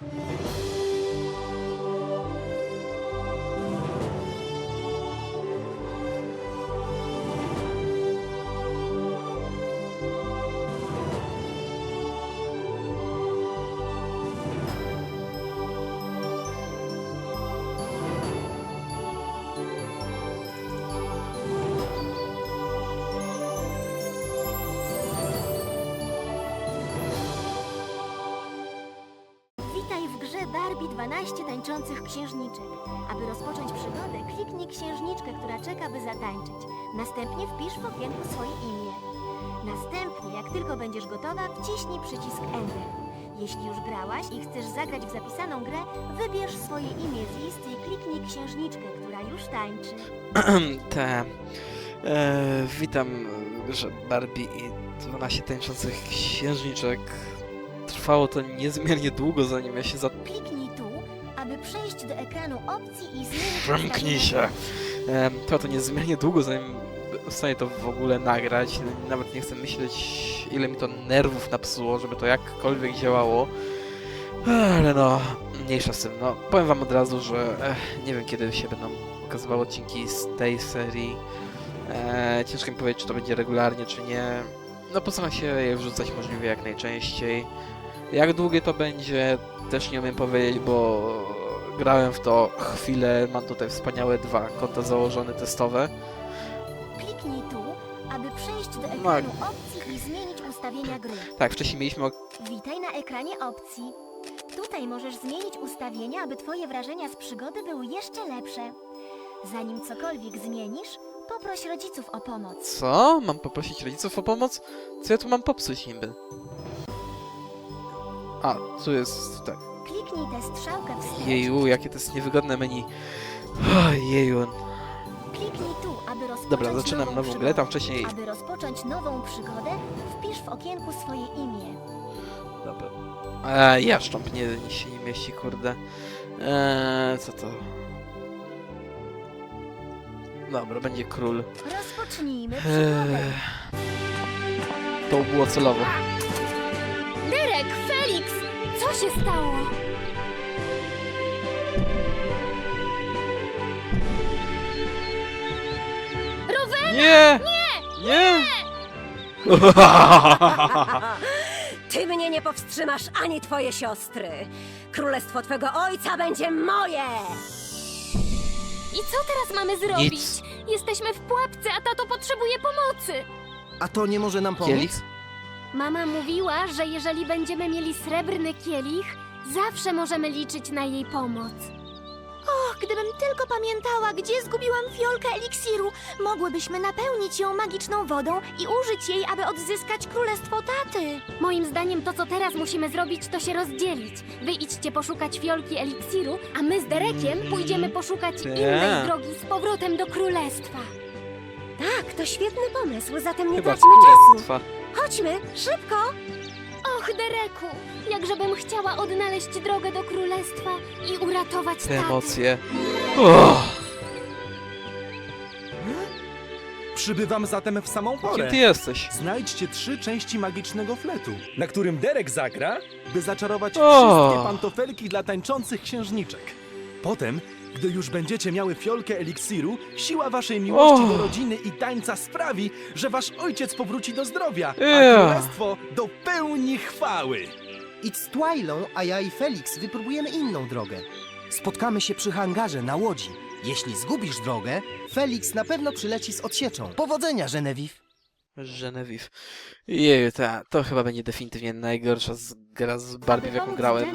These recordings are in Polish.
you 12 tańczących księżniczek. Aby rozpocząć przygodę, kliknij księżniczkę, która czeka, by zatańczyć. Następnie wpisz w okienku swoje imię. Następnie, jak tylko będziesz gotowa, wciśnij przycisk Enter. Jeśli już grałaś i chcesz zagrać w zapisaną grę, wybierz swoje imię z listy i kliknij księżniczkę, która już tańczy. Te. E, witam grze Barbie i 12 tańczących księżniczek. Trwało to niezmiernie długo, zanim ja się za... do ekranu opcji i zmienić się! Trwało to niezmiernie długo, zanim w stanie to w ogóle nagrać. Nawet nie chcę myśleć, ile mi to nerwów napsuło, żeby to jakkolwiek działało. Ale no, mniejsza z tym. No, powiem wam od razu, że e, nie wiem, kiedy się będą pokazywały odcinki z tej serii. E, ciężko mi powiedzieć, czy to będzie regularnie, czy nie. No, postaram się je wrzucać możliwie jak najczęściej. Jak długie to będzie, też nie umiem powiedzieć, bo grałem w to chwilę. Mam tutaj wspaniałe dwa konta założone testowe. Kliknij tu, aby przejść do No, ekranu opcji i zmienić ustawienia gry. Tak, wcześniej mieliśmy o... Witaj na ekranie opcji. Tutaj możesz zmienić ustawienia, aby Twoje wrażenia z przygody były jeszcze lepsze. Zanim cokolwiek zmienisz, poproś rodziców o pomoc. Co? Mam poprosić rodziców o pomoc? Co ja tu mam popsuć niby? A, tu jest... tak. Kliknij tę strzałkę wstecz. Jeju, jakie to jest niewygodne menu. Jeju. Kliknij tu, aby rozpocząć Dobra, zaczynam nową nową przygodę. grę, tam wcześniej... Aby rozpocząć nową przygodę, wpisz w okienku swoje imię. Dobra. Eee, jaszcząb nie, nie się nie mieści, kurde. Eee, co to? Dobra, będzie król. Rozpocznijmy przygodę. Eee, to było celowo. Derek, Felix! Co się stało? Nie! Nie! Nie! Ty mnie nie powstrzymasz ani twoje siostry. Królestwo twego ojca będzie moje! I co teraz mamy zrobić? Nic. Jesteśmy w pułapce, a tato potrzebuje pomocy. A to nie może nam pomóc? Kielich? Mama mówiła, że jeżeli będziemy mieli srebrny kielich, zawsze możemy liczyć na jej pomoc. Och, gdybym tylko pamiętała, gdzie zgubiłam fiolkę eliksiru, mogłybyśmy napełnić ją magiczną wodą i użyć jej, aby odzyskać królestwo taty. Moim zdaniem to, co teraz musimy zrobić, to się rozdzielić. Wy idźcie poszukać fiolki eliksiru, a my z Derekiem pójdziemy poszukać Tak. innej drogi z powrotem do królestwa. Tak, to świetny pomysł, zatem nie Chyba traćmy czasu. królestwa. Chodźmy, szybko! Och, Dereku, jakżebym chciała odnaleźć drogę do królestwa i uratować Te tatę. emocje. Oh, Przybywam zatem w samą kim porę. ty jesteś? Znajdźcie trzy części magicznego fletu, na którym Derek zagra, by zaczarować O! wszystkie pantofelki dla tańczących księżniczek. Potem, gdy już będziecie miały fiolkę eliksiru, siła waszej miłości O! do rodziny i tańca sprawi, że wasz ojciec powróci do zdrowia, a Yeah. królestwo do pełni chwały. Idź z Twilą, a ja i Felix wypróbujemy inną drogę. Spotkamy się przy hangarze na łodzi. Jeśli zgubisz drogę, Felix na pewno przyleci z odsieczą. Powodzenia, Genevieve! Genevieve. Jeju, ta, to chyba będzie definitywnie najgorsza z, gra z Barbie, w jaką grałem.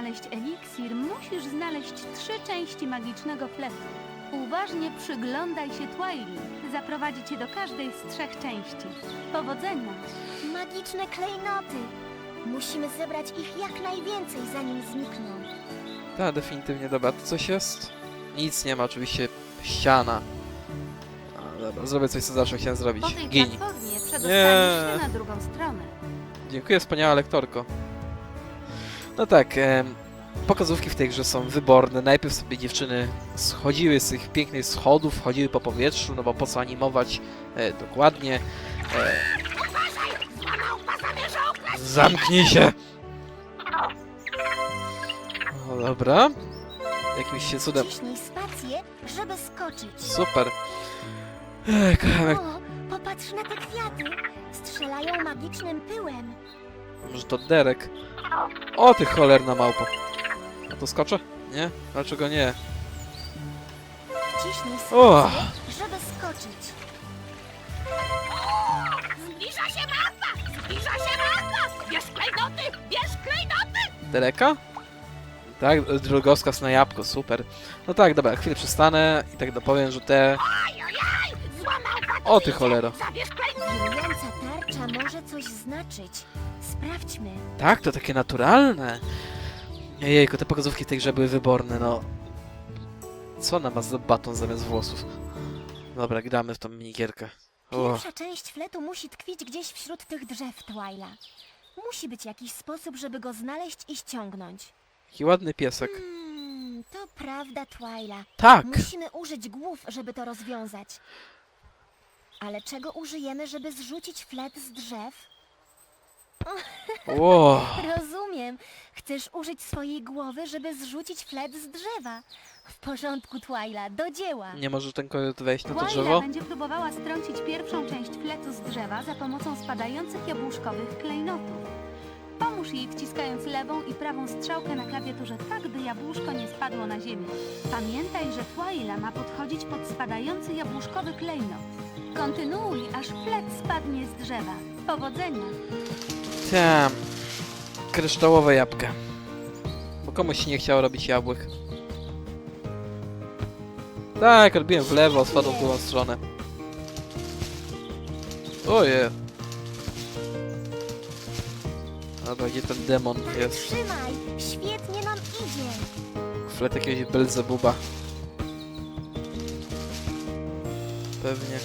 Znaleźć eliksir, musisz znaleźć trzy części magicznego fletu. Uważnie przyglądaj się Twili. Zaprowadzi cię do każdej z trzech części. Powodzenia! Magiczne klejnoty. Musimy zebrać ich jak najwięcej, zanim znikną. Ta, definitywnie, dobra, to coś jest? Nic nie ma, oczywiście ściana. A, dobra, zrobię coś, co zawsze chciałem zrobić. Po tej Gin. platformie Nie. przedostaniesz się na drugą stronę. Dziękuję, wspaniała lektorko. No tak, pokazówki w tej grze są wyborne. Najpierw sobie dziewczyny schodziły z tych pięknych schodów, chodziły po powietrzu, no bo po co animować e, dokładnie. E, Zamknij się! No dobra. Jakimś się cudem. Spację, żeby skoczyć. Super. Ej, kocham, jak... O, popatrz na te kwiaty. Strzelają magicznym pyłem. Może to Derek. O, ty cholerna małpa. A to skoczę? Nie? Dlaczego nie? Wciśnij O! spację, żeby skoczyć. Zbliża się mapa! Zbliża się mapa! Bierz klejnoty! Bierz klejnoty! Dereka? Tak, drogowskaz na jabłko, super. No tak, dobra, chwilę przystanę i tak dopowiem, że te... Złamał O ty cholero. Zabierz klejnoty! Wirująca tarcza może coś znaczyć. Sprawdźmy. Tak, to takie naturalne. Jejku, te pokazówki w tej grze były wyborne, no. Co ona ma za baton zamiast włosów? Dobra, gramy w tą minigierkę. O, Pierwsza część fletu musi tkwić gdzieś wśród tych drzew, Twyla. Musi być jakiś sposób, żeby go znaleźć i ściągnąć. jaki ładny piesek. Hmm, to prawda, Twyla. Tak! Musimy użyć głów, żeby to rozwiązać. Ale czego użyjemy, żeby zrzucić flet z drzew? Ło, Rozumiem. Chcesz użyć swojej głowy, żeby zrzucić flet z drzewa. W porządku, Twyla, do dzieła. nie może ten kolet wejść na to Twyla drzewo? będzie próbowała strącić pierwszą część fletu z drzewa za pomocą spadających jabłuszkowych klejnotów. Pomóż jej wciskając lewą i prawą strzałkę na klawiaturze tak, by jabłuszko nie spadło na ziemię. Pamiętaj, że Twyla ma podchodzić pod spadający jabłuszkowy klejnot. Kontynuuj, aż flet spadnie z drzewa. Powodzenia! Tam. Kryształowe jabłka. Bo komuś nie chciało robić jabłek. Tak, odbiłem w lewo, spadł w drugą stronę. Oje. Dobra, gdzie ten demon jest? trzymaj. Świetnie nam idzie. Flet jakiegoś Belzebuba. Pewnie.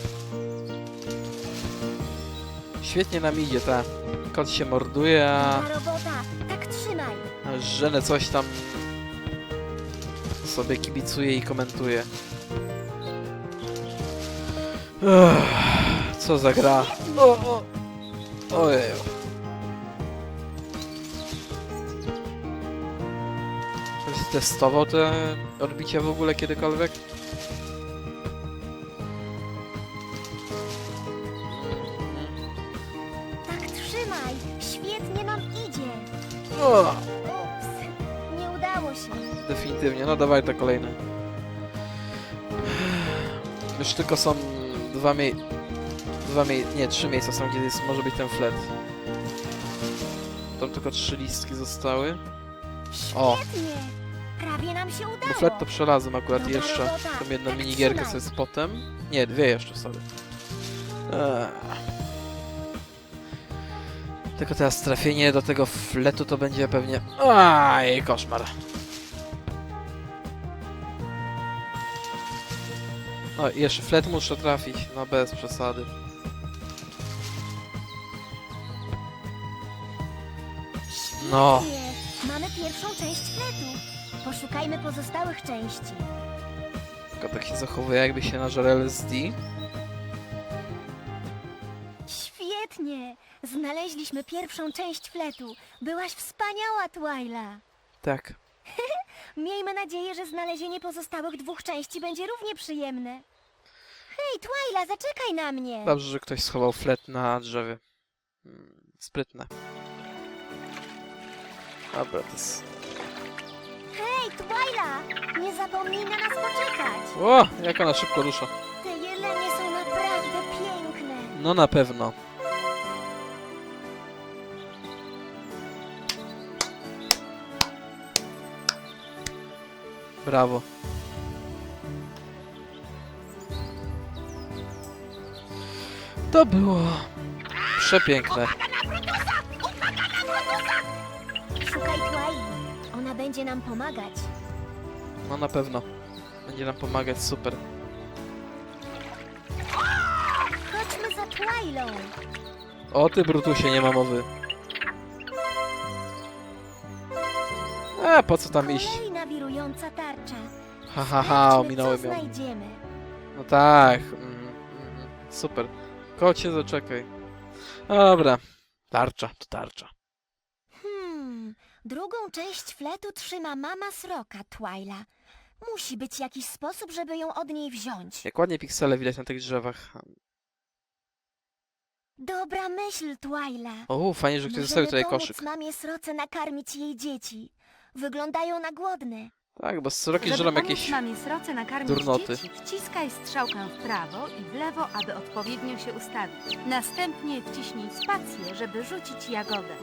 Świetnie nam idzie, ta. Kot się morduje, a... Robota. Tak trzymaj. Żenę coś tam sobie kibicuje i komentuje. Ech, co za gra? O, o. Ktoś testował te odbicia w ogóle kiedykolwiek? O, Ups. Nie udało się. definitywnie. No dawaj te kolejne. Już tylko są dwa mie... Dwa mie... Nie, trzy miejsca są, gdzie jest, może być ten flet. Tam tylko trzy listki zostały. O. Świetnie. Prawie nam się Bo udało. flet to przelazłem akurat Dobra jeszcze. robota. Tą jedną Tak minigierkę sobie z potem. Nie, dwie jeszcze sobie. Eee. Tylko teraz trafienie do tego fletu to będzie pewnie... Aj, koszmar. O, i jeszcze flet muszę trafić. No bez przesady. No. Mamy pierwszą część fletu. Poszukajmy pozostałych części. Tylko tak się zachowuje jakby się nażar LSD. Świetnie. Znaleźliśmy pierwszą część fletu. Byłaś wspaniała, Twyla. Tak. Miejmy nadzieję, że znalezienie pozostałych dwóch części będzie równie przyjemne. Hej, Twyla, zaczekaj na mnie. Dobrze, że ktoś schował flet na drzewie. Mm, Sprytne. Dobra, to jest... Hej, Twyla, nie zapomnij na nas poczekać. O, jak ona szybko rusza. Te jelenie są naprawdę piękne. No na pewno. Brawo. To było przepiękne. Szukaj. Ona będzie nam pomagać. No na pewno. Będzie nam pomagać, super. Chodźmy za Twilą. O ty Brutusie, nie ma mowy. E, po co tam iść? Ha ha ha, ominąłem co ją. znajdziemy. No tak. Mm, mm, super. Kocie, zaczekaj. Dobra. Tarcza, to tarcza. Hmm, Drugą część fletu trzyma mama sroka, Twyla. Musi być jakiś sposób, żeby ją od niej wziąć. Jak ładnie piksele widać na tych drzewach. Dobra myśl, Twyla. O, fajnie, że ktoś Możemy zostawił tutaj pomóc koszyk. mamie sroce nakarmić jej dzieci. Wyglądają na głodne. Tak, bo sroki Żeby żrą pomóc jakieś... mamie sroce nakarmić durnoty. dzieci, wciskaj strzałkę w prawo i w lewo, aby odpowiednio się ustawić. Następnie wciśnij spację, żeby rzucić jagodę.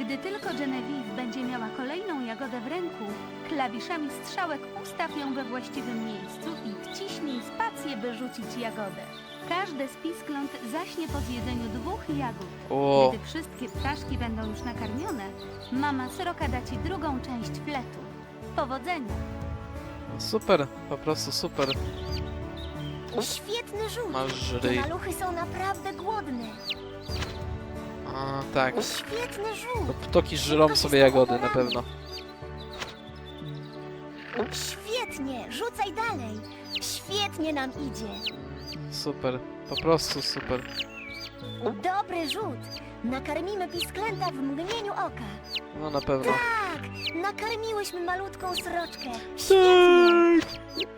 Gdy tylko Genevieve będzie miała kolejną jagodę w ręku, klawiszami strzałek ustaw ją we właściwym miejscu i wciśnij spację, by rzucić jagodę. Każde z piskląt zaśnie po zjedzeniu dwóch jagód. O, Gdy wszystkie ptaszki będą już nakarmione, mama sroka da ci drugą część fletu. Powodzenia! super, po prostu super. Świetny rzut. Masz Te żryj. maluchy są naprawdę głodne. A, tak. Świetny To rzut. ptoki żrą sobie jagody na pewno. Świetnie. Rzucaj dalej. Świetnie nam idzie. Super, po prostu super. Dobry rzut. Nakarmimy pisklęta w mgnieniu oka. No na pewno. Tak, nakarmiłyśmy malutką sroczkę. Świetnie.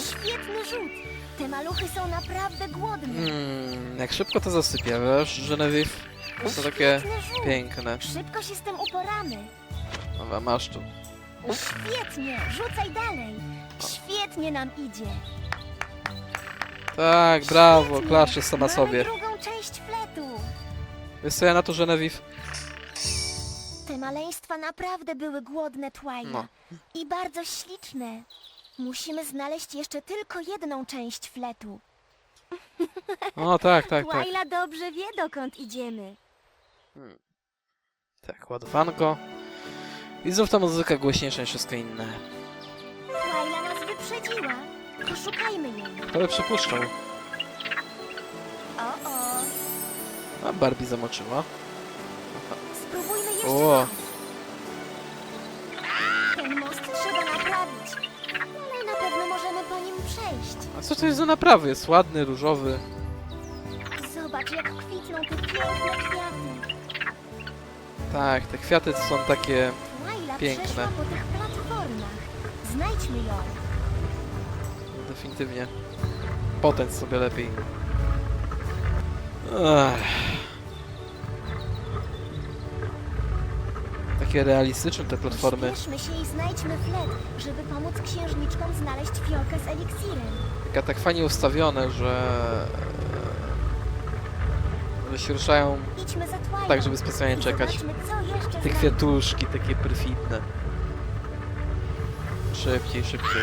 Świetny rzut. Te maluchy są naprawdę głodne. Hmm, jak szybko to zasypia, wiesz, Genevieve? To takie Świetny rzut. piękne. Szybko się z tym uporamy. Dobra, masz tu. Świetnie, rzucaj dalej. Świetnie nam idzie. Tak, brawo, Świetnie. klaszę sama sobie. drugą część fletu. Wiesz co ja na to, Genevieve? Te maleństwa naprawdę były głodne, Twyla. No. I bardzo śliczne. Musimy znaleźć jeszcze tylko jedną część fletu. O, tak, tak, tak. Twyla dobrze wie, dokąd idziemy. Tak, ładowanko. I znów ta muzyka głośniejsza niż wszystko inne. Twyla nas wyprzedziła. Poszukajmy jej. Kto by przypuszczał? O, o. A Barbie zamoczyła. Spróbujmy jeszcze O. raz. Ten most trzeba naprawić. Ale na pewno możemy po nim przejść. A co to jest za naprawy? Jest ładny, różowy. Zobacz, jak kwitną te piękne kwiaty. Tak, te kwiaty są takie... Piękne. przeszła po tych platformach. Znajdźmy ją. Definitywnie. Potem sobie lepiej. Ech. Takie realistyczne te platformy. Pośpieszmy się i znajdźmy flet, żeby pomóc księżniczkom znaleźć fiolkę z eliksirem. Taka tak fajnie ustawione, że... że się ruszają Idźmy za Twilight. tak, żeby specjalnie czekać. Zobaczmy, co jeszcze Te znajdzie. kwiatuszki takie perfidne. Szybciej, szybciej.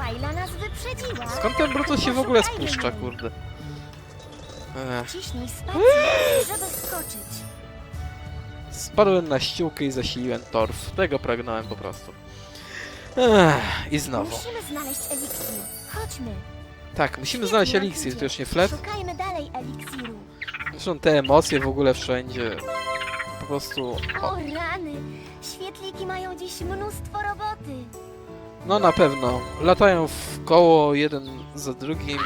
Twyla nas wyprzedziła. Skąd ten Brutus się w ogóle Poszukajmy spuszcza, jej. kurde? Ech. Ciśnij spację, żeby skoczyć. Spadłem na ściółkę i zasiliłem torf. Tego pragnąłem po prostu. Ech, I znowu. Musimy znaleźć eliksir. Chodźmy. Tak, musimy znaleźć Świetnie eliksir, to już nie flet. Szukajmy dalej eliksiru. Zresztą te emocje w ogóle wszędzie. Po prostu... O O, rany! Świetliki mają dziś mnóstwo roboty. No na pewno. Latają w koło jeden za drugim.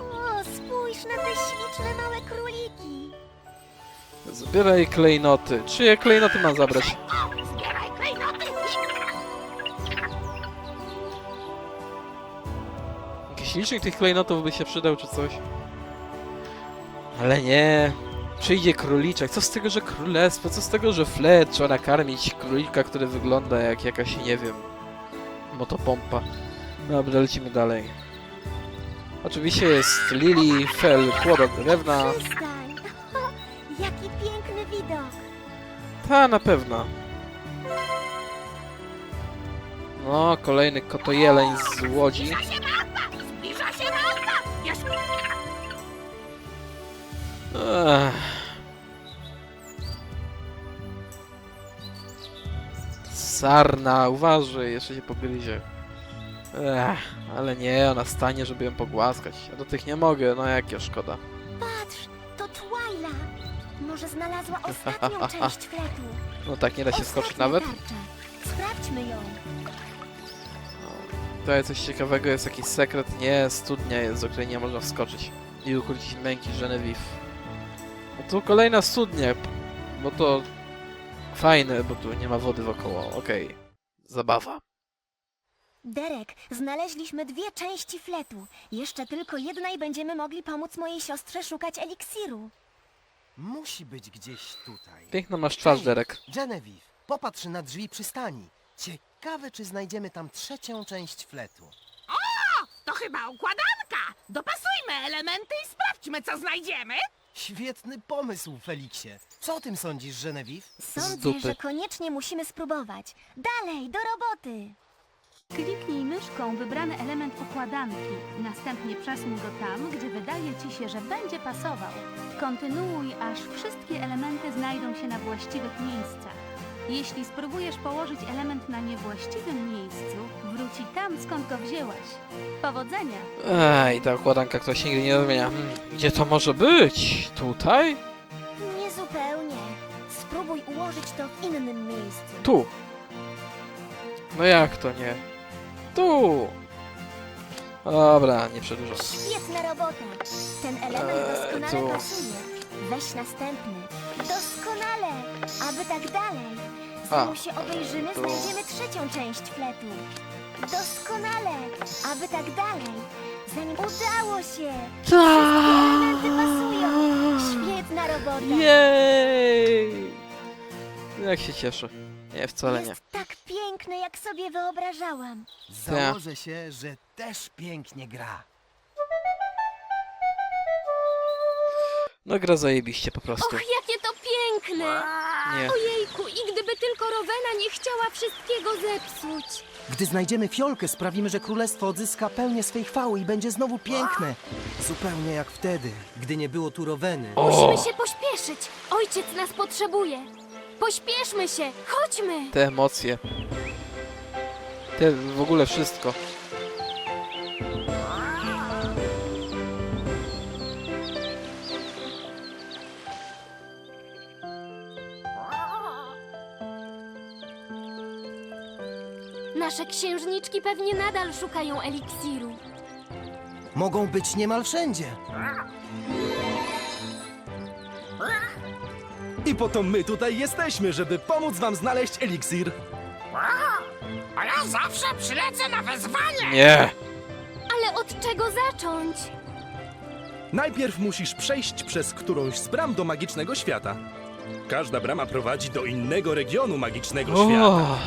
O, spójrz na te śliczne małe króliki. Zbieraj klejnoty. Czyje klejnoty mam zabrać? Jakiś licznik tych klejnotów by się przydał, czy coś? Ale nie. Przyjdzie króliczek. Co z tego, że królestwo? Co z tego, że flet? Trzeba nakarmić królika, który wygląda jak jakaś, nie wiem, motopompa. Dobra, lecimy dalej. Oczywiście jest Lily, Fel, kłoda drewna. Jaki piękny widok. Ta, na pewno. No, kolejny kotojeleń z Łodzi. Ech. Sarna, uważaj, jeszcze się pogryzie. Ech, ale nie, ona stanie, żeby ją pogłaskać. Ja do tych nie mogę, no jakie szkoda. Patrz, to Twyla. Może znalazła ostatnią część fletu. No tak, nie da się skoczyć Ostatnia nawet. Tarcza. Sprawdźmy ją. Tutaj coś ciekawego, jest jakiś sekret. Nie, studnia jest, do której nie można wskoczyć. I ukrócić męki Genevieve. No tu kolejna studnia, bo to fajne, bo tu nie ma wody wokoło. Okej, zabawa. Derek, znaleźliśmy dwie części fletu. Jeszcze tylko jedna i będziemy mogli pomóc mojej siostrze szukać eliksiru. Musi być gdzieś tutaj. Piękną masz twarz, Derek. Genevieve, popatrz na drzwi przystani. Ciekawe, czy znajdziemy tam trzecią część fletu. To chyba układanka! Dopasujmy elementy i sprawdźmy, co znajdziemy! Świetny pomysł, Feliksie. Co o tym sądzisz, Genevieve? Sądzę, dupy. że koniecznie musimy spróbować. Dalej, do roboty! Kliknij myszką wybrany element układanki. Następnie przesuń go tam, gdzie wydaje ci się, że będzie pasował. Kontynuuj, aż wszystkie elementy znajdą się na właściwych miejscach. Jeśli spróbujesz położyć element na niewłaściwym miejscu, wróci tam, skąd go wzięłaś. Powodzenia! Ej, ta układanka ktoś nigdy nie zmienia. Hmm, gdzie to może być? Tutaj? Niezupełnie. Spróbuj ułożyć to w innym miejscu. Tu. No jak to nie? Tu. Dobra, nie przedłużam. Świetna robota! Ten element Eee, doskonale tu. pasuje. Weź następny. Doskonale! Aby tak dalej. Zanim się obejrzymy, tu. znajdziemy trzecią część fletu. Doskonale! Aby tak dalej. Zanim udało się! elementy pasują. Świetna robota! Jej! Jak się cieszę. Nie, wcale nie. Jest tak piękne, jak sobie wyobrażałam. Założę się, że też pięknie gra. No gra zajebiście po prostu. Och, jakie to piękne! Nie. Gdyby tylko Rowena nie chciała wszystkiego zepsuć. Gdy znajdziemy fiolkę, sprawimy, że królestwo odzyska pełnię swej chwały i będzie znowu piękne. Zupełnie jak wtedy, gdy nie było tu Roweny. Musimy się pośpieszyć. Ojciec nas potrzebuje. Pośpieszmy się, chodźmy. Te emocje. Te w ogóle wszystko. Nasze księżniczki pewnie nadal szukają eliksiru. Mogą być niemal wszędzie. I po to my tutaj jesteśmy, żeby pomóc wam znaleźć eliksir. A ja zawsze przylecę na wezwanie! Nie! Ale od czego zacząć? Najpierw musisz przejść przez którąś z bram do magicznego świata. Każda brama prowadzi do innego regionu magicznego świata. O,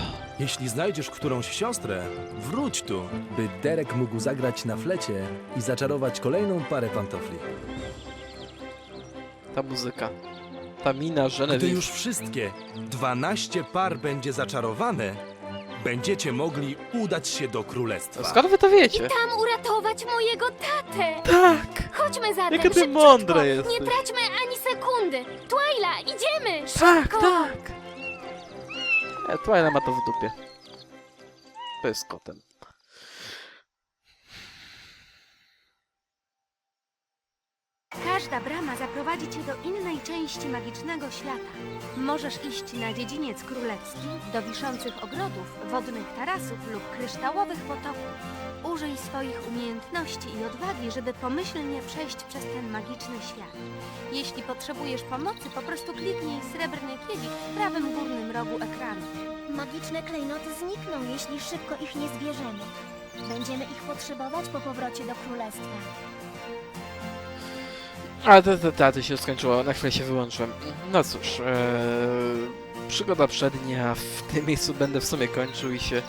Jeśli znajdziesz którąś siostrę, wróć tu, by Derek mógł zagrać na flecie i zaczarować kolejną parę pantofli. ta muzyka. Ta mina Gdy Genevieve. już wszystkie 12 par będzie zaczarowane, będziecie mogli udać się do królestwa. Skąd wy to wiecie? Tam uratować mojego tatę. Tak! Chodźmy zatem, Jaka ty szybciutko. mądra jesteś. Nie traćmy ani sekundy. Twyla, idziemy! Tak, Szybko! tak! E, Twilight ma to w dupie. To jest kotem. Każda brama zaprowadzi cię do innej części magicznego świata. Możesz iść na dziedziniec królewski, do wiszących ogrodów, wodnych tarasów lub kryształowych potoków. Użyj swoich umiejętności i odwagi, żeby pomyślnie przejść przez ten magiczny świat. Jeśli potrzebujesz pomocy, po prostu kliknij srebrny kielich w prawym górnym rogu ekranu. Magiczne klejnoty znikną, jeśli szybko ich nie zbierzemy. Będziemy ich potrzebować po powrocie do królestwa. A to, to, to, to się skończyło, na chwilę się wyłączyłem. No cóż, e, przygoda przednia, w tym miejscu będę w sumie kończył i się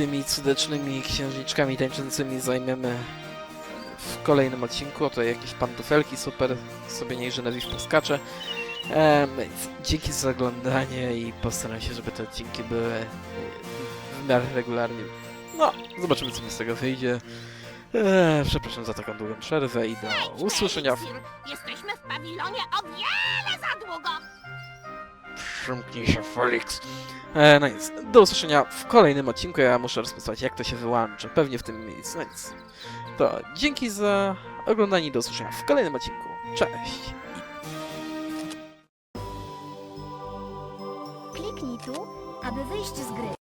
tymi cudecznymi księżniczkami tańczącymi zajmiemy w kolejnym odcinku. Oto jakieś pantofelki, super, sobie niech Genevieve poskacze. Em, więc dzięki za oglądanie i postaram się, żeby te odcinki były w miarę regularnie. No, zobaczymy co mi z tego wyjdzie. Eee, przepraszam za taką długą przerwę i do usłyszenia Jesteśmy w pawilonie o wiele za długo! Przymknij się, Felix. E, no nic, do usłyszenia w kolejnym odcinku. Ja muszę rozpisać, jak to się wyłączy. Pewnie w tym miejscu. No nic. To dzięki za oglądanie i do usłyszenia w kolejnym odcinku. Cześć! Kliknij tu, aby wyjść z gry.